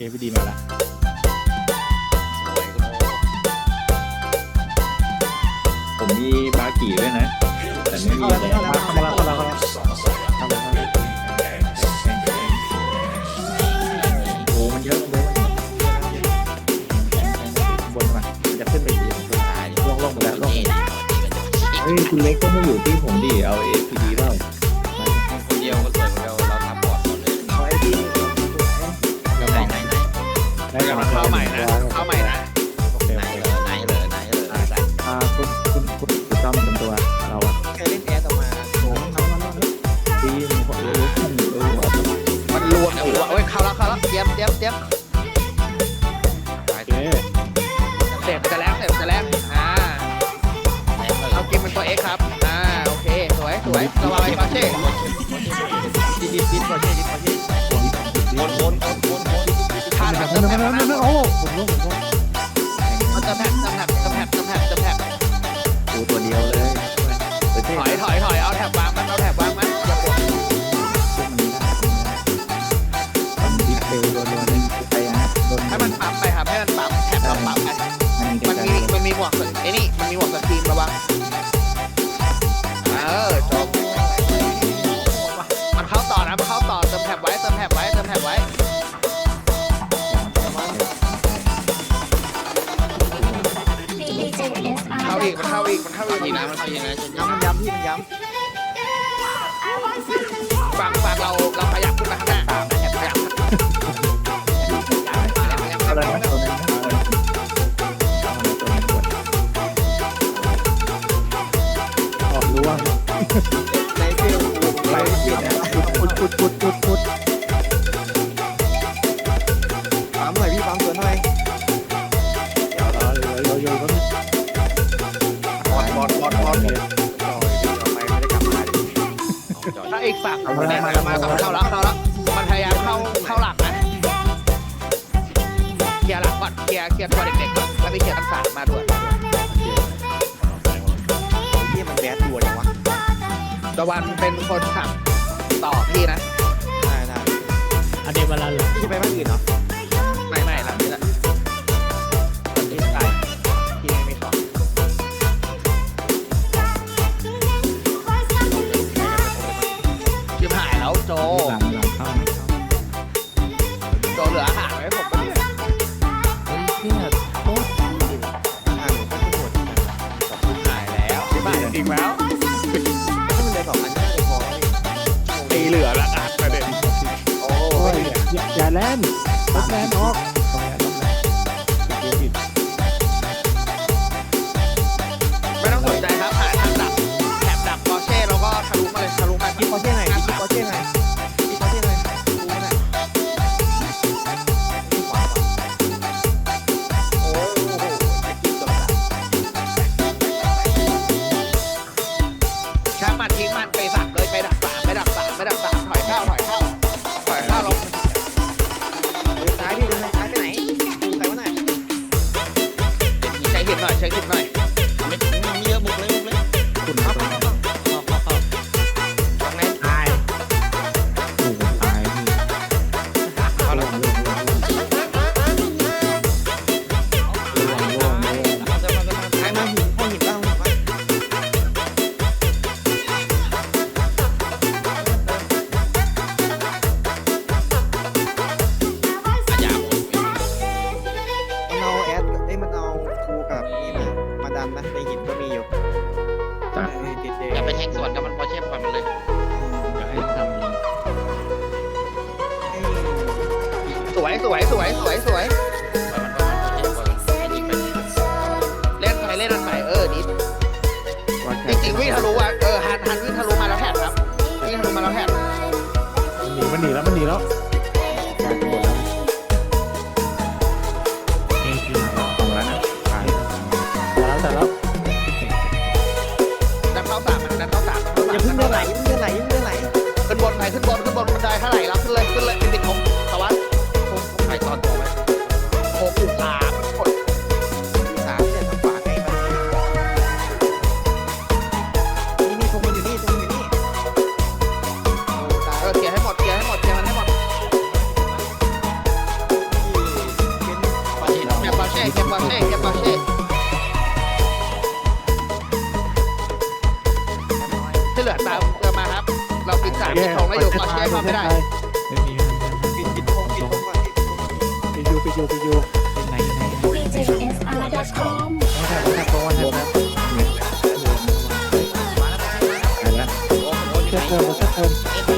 เคพี่ดีมาละผมมีบากีด้วยนะ แต่ไม่มีอะไรเข้ามาเข้ามาเข้ามาเข้ามาโอ้มันเยอะเลยบนมาจะขึ้นไปอีกลงลงหมดแล้วลงเฮ้ยคุณเล็กก็ไม่อยู่ที่ผมดิเอาเอพีดี เข้าใหม่นะเข้าใหม่นะโอเคไหนโอเคเลยไหนเลยไหนเลยอ่าคุณคุณคุณคุณจอมเป็นตัวเราอะเคยเล่นแอร์ต่อมาโอ้ทำมันดีมันเออเออมันรวมอยู่ว่าเอ้ยเข้าแล้วเข้าแล้วเตรียมเตรียมเตรียมโอเคเสร็จจะแล้วเสร็จจะแล้วอ่าเอาเกมเป็นตัวเอ็กครับอ่าโอเคสวยสวยระวังไอ้ปาเช่ดิดดิดดิดปาเช่ดิด อ้นี่มันมีหมวกสกรีนระวังเออจบมันเข้าต่อนะมันเข้าต่อเติมแถบไว้เติมแถบไว้เติมแถบไว้เข้าอีกมันเข้าอีกมันเข้าอีกนะมันเข้าอีกนะย้ำมันย้ำพี่มันย้ำฝั่งฝั่งเราเราขยับขึ้นมาข้างหน้าขยับขยับ เคลียร์เคลียร์ตัวเด็กๆก่อนแล้วไปเคลียร์กันสามมาด่วนที่มันแบดตัวจังวะตะวันเป็นคนขับต่อพี่นะได้ได้อันนี้มาแล้วเหรอ พี่จะไปบ้านอื่นเหรอ นรถแมนออก สวยสวยสวยสวยสวยปล่อยมันปล่อยมันพอเชฟปล่อยมันยิงไปเล่นไปเล่นมันไปเออนิดว่าจแค่ริงๆวิ่งทะลุอะเออหันหันวิ่งทะลุมาแล้วแถบครับวิ่งทะลุมาแล้วแถบมันหนีมันหนีแล้วมันหนีแล้ว ได้ไม่มีปิดปิดห้องปิดห้องก่อนปิดห้องก่อนไปดูไปดูไปดูไหนไหน djsr.com ถ้าเขาว่านะครับมาแล้วนะโอ้โหยังไงถ้าเธอถ้าเธอ เอ็น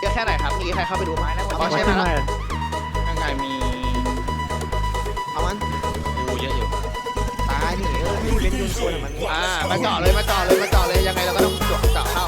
เยอะแค่ไหนครับมีใครเข้าไปดูไหมแล้วอ๋อใช่ไหมล่ะข้างในมีเอามันดูเยอะอยู่ตายนีเลยดูเล่นดูนโวนมันอ่ามาเจาะเลยมาเจาะเลยมาเจาะเลยยังไงเราก็ต้องจาะเจเข้า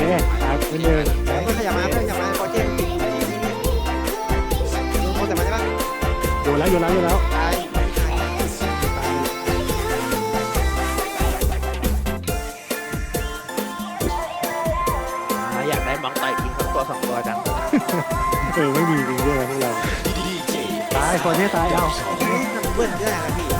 จ๊ขายไปเลยเพื่อนขยับมาเพื่อขยับมาโอเจกต์ดูโปรแต่มาใช่ไหมโยนแล้วโยนแล้วโยนแล้วตายอยากได้มังไต่กินสวสองตัวจังเออไม่มีจริงด้วยพวกเราตายคนนี้ตายเอาเพื่อนเยอะแยะพี่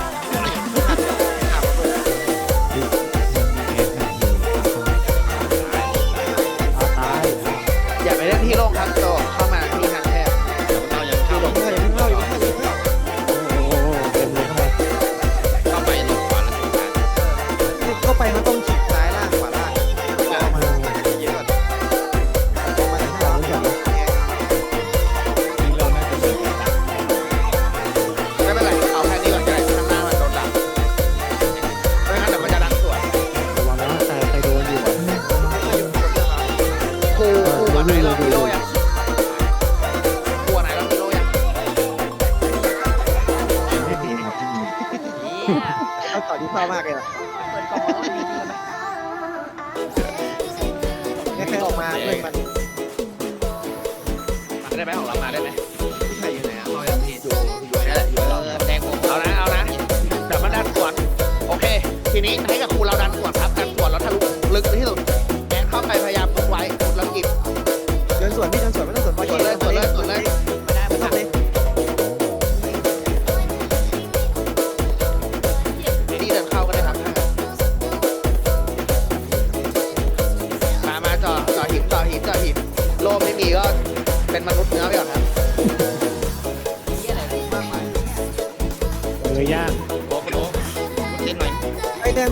ดูดูดูดูตัวไหนเราโลยังเขาต่อที่เศร้ามากเลยนะ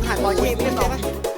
ผ่านบอลเทพใช่ไหม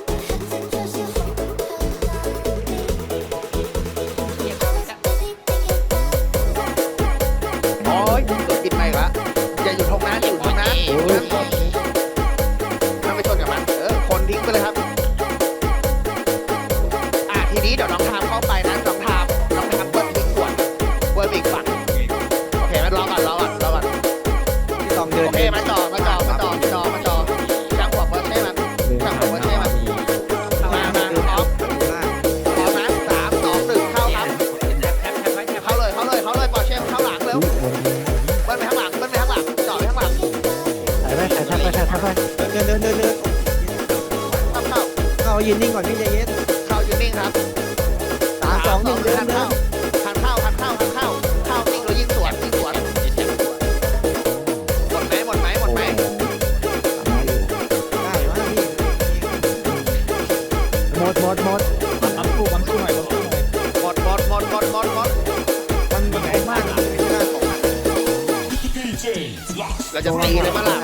เราจะตีเลยปะล่ะ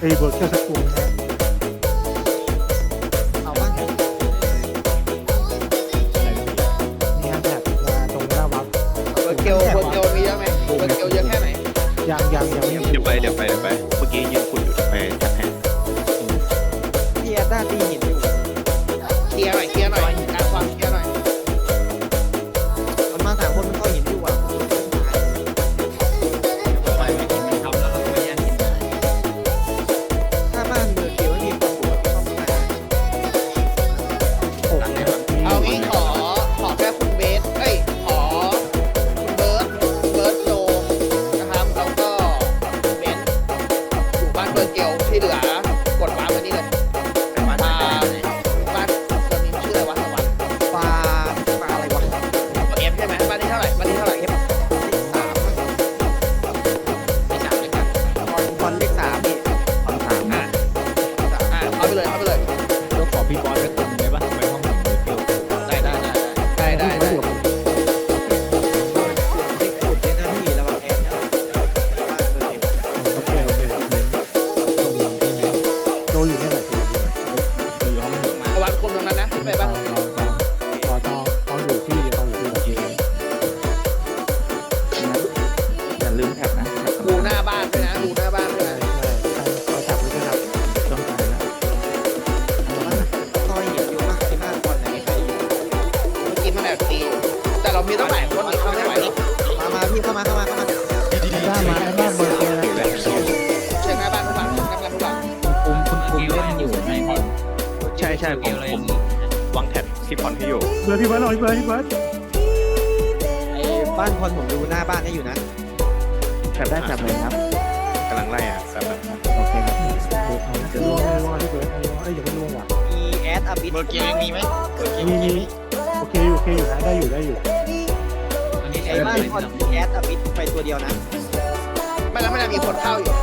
네이버 찾았고 เกี่ ที่อนพี่อยู่เบิพี่บิร์หน่อยพี่เบิร์พี่บิร์ดบ้านคนผมดูหน้าบ้านได้อยู่นะจับได้จับเลยครับกำลังไล่อะครับโอเคครับจะล่วงไม่ล่วงพี่เบิร์ดไอ้ยอย่าไม่ล่วงว่ะมีแอดอัพบิทเบอร์เกมมีไหมเบอร์เกมมีมีโอเคอยู่โอเคอยู่นะได้อยู่ได้อยู่ไอ้บ้านคนแอดอัพบิทไปตัวเดียวนะไม่แล้วไม่แล้วมีคนเข้าอยู่